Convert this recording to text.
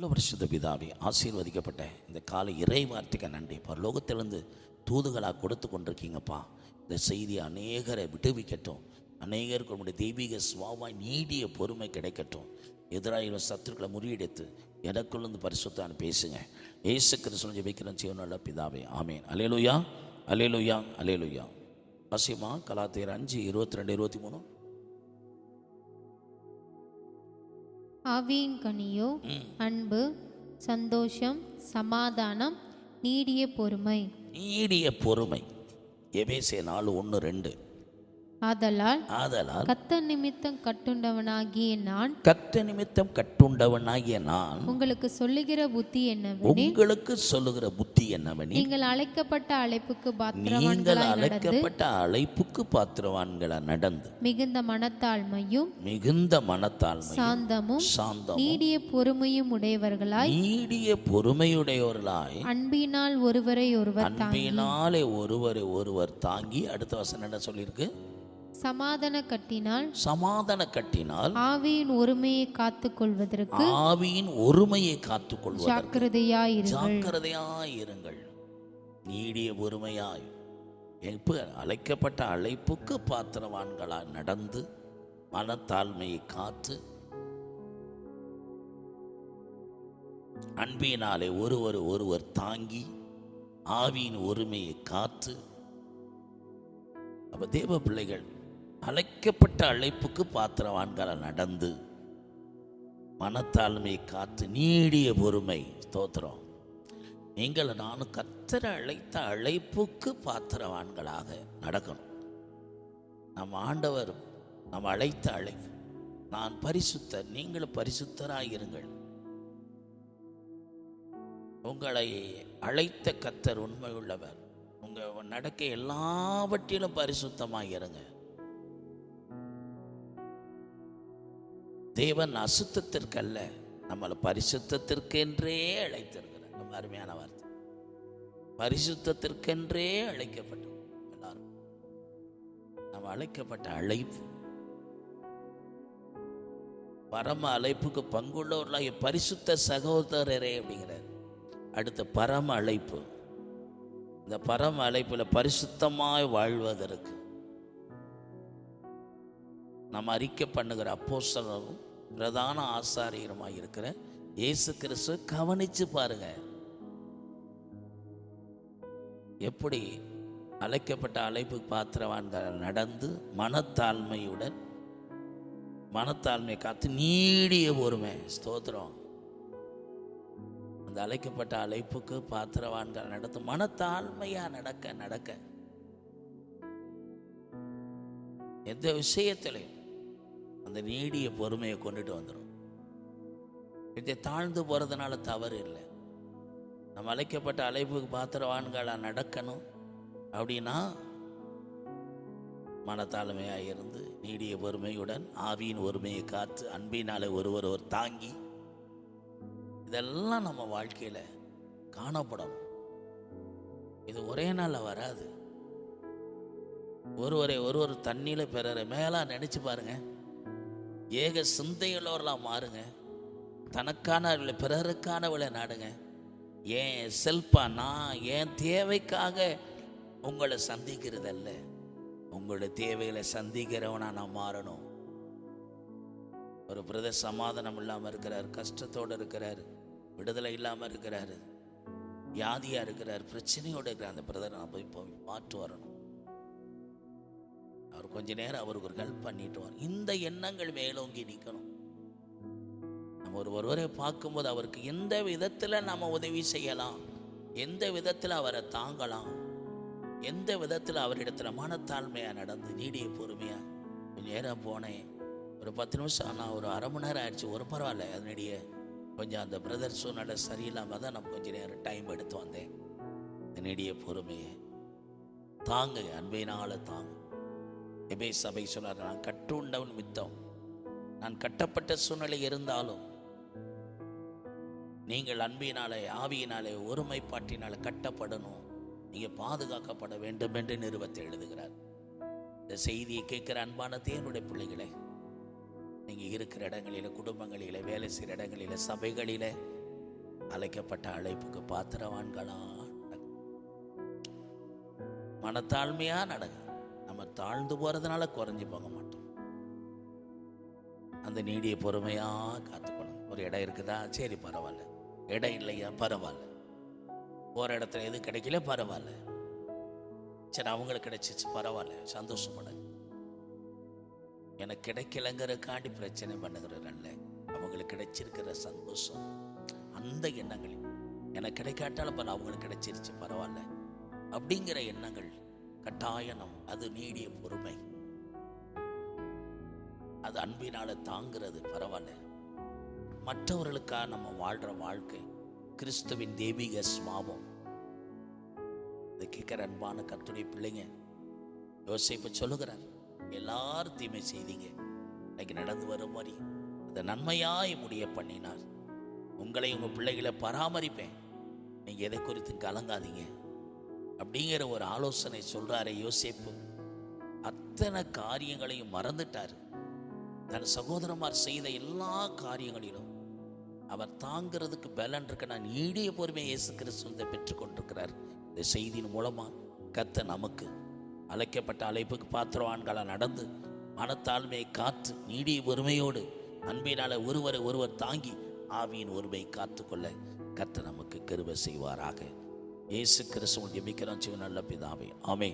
நல்ல பரிசுத்த பிதாவே ஆசீர்வதிக்கப்பட்ட இந்த காலை இறை வார்த்தைக்கு நன்றி பரலோகத்திலிருந்து தூதுகளாக கொடுத்து கொண்டிருக்கீங்கப்பா. இந்த செய்தி அநேகரை விடுவிக்கட்டும். அநேகருக்கு உங்களுடைய தெய்வீக சுவாவாய் நீடிய பொறுமை கிடைக்கட்டும். எதிராக சத்துருக்களை முறியடித்து எனக்குள்ளேருந்து பரிசுத்தான் பேசுங்க. ஏசு கிருஷ்ணன் ஜெபிக்கிறேன் செய்யணும்ல பிதாவே. ஆமேன். அலேலுயா அலேலுயா அலேலுயா அசிமா கலாத்தேர் அஞ்சு இருபத்தி ரெண்டு இருபத்தி மூணு. ஆவியின் கனியோ அன்பு சந்தோஷம் சமாதானம் நீடிய பொறுமை. நீடிய பொறுமை. எபேசே நாலு ஒன்று ரெண்டு. ஆதலால் ஆதலால் கத்த நிமித்தம் கட்டுண்டவனாகிய நான் கத்த நிமித்தம் கட்டுண்டவனாகிய நான் உங்களுக்கு சொல்லுகிற புத்தி என்னவெனில் உங்களுக்கு சொல்லுகிற புத்தி என்னவெனில் நீங்கள் அழைக்கப்பட்ட அழைப்புக்கு நீங்கள் பாத்திரவான்களாய் நடந்து அழைக்கப்பட்ட அழைப்புக்கு பாத்திரவான்களா நடந்து மிகுந்த மனத்தாழ்மையும் மிகுந்த மனத்தாழ்மை சாந்தமும் சாந்தம் நீடிய பொறுமையும் உடையவர்களாய் நீடிய பொறுமையுடையோர்களாய் அன்பினால் ஒருவரை ஒருவர் அன்பினாலே ஒருவரை ஒருவர் தாங்கி அடுத்த வசனம் என்ன சொல்லியிருக்கு? சமாதான கட்டினால் சமாதான கட்டினால் ஆவியின் ஒருமையை காத்துக் கொள்வதற்கு ஆவியின் ஒருமையை காத்துக்கொள்வதற்கு ஜாக்கிரதையாயிருங்கள் ஜாக்கிரதையாயிருங்கள் நீடிய பொறுமையாய் எப்ப அழைக்கப்பட்ட அழைப்புக்கு பாத்திரவான்களாய் நடந்து மனத்தாழ்மையை காத்து அன்பினாலே ஒருவர் ஒருவர் தாங்கி ஆவியின் ஒருமையை காத்து. அப்ப தேவ பிள்ளைகள் அழைக்கப்பட்ட அழைப்புக்கு பாத்திரவான்களாய் நடந்து மனத்தாழ்மையை காத்து நீடிய பொறுமை. ஸ்தோத்திரம். நீங்கள் நானும் கத்தரை அழைத்த அழைப்புக்கு பாத்திரவான்களாக நடக்கணும். நம் ஆண்டவர் நம் அழைத்த அழைப்பு. நான் பரிசுத்தர் நீங்களும் பரிசுத்தராயிருங்கள் உங்களை அழைத்த கத்தர் உண்மை உள்ளவர் நடக்க எல்லாவற்றிலும் பரிசுத்தமாக இருங்க. தேவன் அசுத்தத்திற்கல்ல நம்மளை பரிசுத்தத்திற்கென்றே அழைத்திருக்கிறார். ரொம்ப அருமையான வார்த்தை. பரிசுத்தத்திற்கென்றே அழைக்கப்பட்டோம் எல்லாரும். நம்ம அழைக்கப்பட்ட அழைப்பு. பரம அழைப்புக்கு பங்குள்ளவர்களாக பரிசுத்த சகோதரரே அப்படிங்கிறார். அடுத்த பரம அழைப்பு. இந்த பரம அழைப்பில் பரிசுத்தமாய் வாழ்வதற்கு நம்ம அறிக்கை பண்ணுகிற அப்போஸ்தலரும் பிரதான ஆசாரியருமாக இருக்கிற இயேசு கிறிஸ்து கவனிச்சு பாருங்க. எப்படி அழைக்கப்பட்ட அழைப்பு பாத்திரவான்கள் நடந்து மனத்தாழ்மையுடன் மனத்தாழ்மை காத்து நீடிய பொறுமை ஸ்தோத்திரம். அந்த அழைக்கப்பட்ட அழைப்புக்கு பாத்திரவான்கள் நடந்து மனத்தாழ்மையா நடக்க நடக்க. எந்த விஷயத்திலையும் அந்த நீடிய பொறுமையை கொண்டுட்டு வந்துடும் இதை தாழ்ந்து போகிறதுனால தவறு இல்லை. நம்ம அழைக்கப்பட்ட அழைப்புக்கு பாத்திரவான்களாக நடக்கணும் அப்படின்னா மனத்தாழ்மையாக இருந்து நீடிய பொறுமையுடன் ஆவியின் ஒருமையை காத்து அன்பினாலே ஒருவர் ஒரு தாங்கி இதெல்லாம் நம்ம வாழ்க்கையில் காணப்படணும். இது ஒரே நாளில் வராது. ஒருவரை ஒருவர் தண்ணியில் பிறரை மேலாக நினச்சி பாருங்கள் ஏக சிந்தையுள்ளவர்களாக மாறுங்க. தனக்கான பிறருக்கானவளை நாடுங்க. ஏன் செல்பா நான் என் தேவைக்காக உங்களை சந்திக்கிறதல்ல. உங்களுடைய தேவைகளை சந்திக்கிறவனா நான் மாறணும். ஒரு பிரத சமாதானம் இல்லாமல் இருக்கிறார் கஷ்டத்தோடு இருக்கிறார் விடுதலை இல்லாமல் இருக்கிறார் வியாதியாக இருக்கிறார் பிரச்சனையோடு இருக்கிற அந்த பிரதரை நான் போய் போய் மாற்று வரணும். அவர் கொஞ்ச நேரம் அவருக்கு ஒரு ஹெல்ப் பண்ணிட்டு வரும் இந்த எண்ணங்கள் மேலோங்கி நிற்கணும் நம்ம ஒரு ஒருவரை பார்க்கும்போது அவருக்கு எந்த விதத்தில் நம்ம உதவி செய்யலாம்? எந்த விதத்தில் அவரை தாங்கலாம்? எந்த விதத்தில் அவரிடத்துல மனத்தாழ்மையாக நடந்து நீடிய பொறுமையாக கொஞ்சம் நேரம் போனேன். ஒரு பத்து நிமிஷம் ஆனால் ஒரு அரை மணி நேரம் ஆயிடுச்சு. ஒரு பரவாயில்ல அதனுடைய கொஞ்சம் அந்த பிரதர் சூழ்நிலை சரியில்லாமல் தான் நம்ம கொஞ்சம் நேரம் டைம் எடுத்து வந்தேன். இந்த நீடிய பொறுமையை தாங்க அன்பினால தாங்க. எபே சபை சொன்னார் நான் கட்டுண்டவன் மித்தம் நான் கட்டப்பட்ட சூழ்நிலை இருந்தாலும் நீங்கள் அன்பினாலே ஆவியினாலே ஒருமைப்பாட்டினாலே கட்டப்படணும். நீங்கள் பாதுகாக்கப்பட வேண்டும் என்று நிறுவத்தை எழுதுகிறார். இந்த செய்தியை கேட்குற அன்பான தேவனுடைய பிள்ளைகளே நீங்கள் இருக்கிற இடங்களில் குடும்பங்களில் வேலை செய்கிற இடங்களில் சபைகளில் அழைக்கப்பட்ட அழைப்புக்கு பாத்திரவான்களா மனத்தாழ்மையாக நடக்கும் நம்ம தாழ்ந்து போகிறதுனால குறைஞ்சு போக மாட்டோம். அந்த நீடிய பொறுமையாக காத்துக்கணும் ஒரு இடம் இருக்குதா? சரி பரவாயில்ல. இடம் இல்லையா? பரவாயில்ல. போகிற இடத்துல எது கிடைக்கல? பரவாயில்ல. சரி அவங்களுக்கு கிடைச்சிச்சு. பரவாயில்ல. சந்தோஷப்படுங்க எனக்கு கிடைக்கலங்கிறக்காண்டி பிரச்சனை பண்ணுகிறல்ல அவங்களுக்கு கிடைச்சிருக்கிற சந்தோஷம். அந்த எண்ணங்கள். எனக்கு கிடைக்காட்டாலும் பரவாயில்ல அவங்களுக்கு கிடைச்சிருச்சு பரவாயில்ல. அப்படிங்கிற எண்ணங்கள் கட்டாயனம் அது நீடிய பொறுமை. அது அன்பினால தாங்கிறது பரவாயில்ல. மற்றவர்களுக்காக நம்ம வாழ்ற வாழ்க்கை கிறிஸ்துவின் தெய்வீக ஸ்மாபம் இதை கேட்குற அன்பான கத்துடைய பிள்ளைங்க யோசிப்பு சொல்லுகிறார் எல்லாரும் தீமை செய்தீங்க. இன்னைக்கு நடந்து வரும் மாதிரி அதை நன்மையாய் முடிய பண்ணினார். உங்களை உங்கள் பிள்ளைகளை பராமரிப்பேன். நீங்கள் எதை குறித்து கலங்காதீங்க. அப்படிங்கிற ஒரு ஆலோசனை சொல்றாரு யோசிப்பு. அத்தனை காரியங்களையும் மறந்துட்டார். தன் சகோதரமார் செய்த எல்லா காரியங்களிலும் அவர் தாங்கிறதுக்கு பலன் இருக்க. நான் நீடிய பொறுமை இயேசு கிறிஸ்துவத்தை பெற்றுக்கொண்டிருக்கிறார். இந்த செய்தியின் மூலமாக கத்த நமக்கு அழைக்கப்பட்ட அழைப்புக்கு பாத்திரவான்களாக நடந்து மனத்தாழ்மையை காத்து நீடிய பொறுமையோடு அன்பினால ஒருவரை ஒருவர் தாங்கி ஆவியின் ஒருமை காத்துக்கொள்ள கத்த நமக்கு கருவை செய்வாராக. இயேசு கிறிஸ்துவன் ஜெபிக்கிறோம் சிவ நல்ல பிதாவே. ஆமே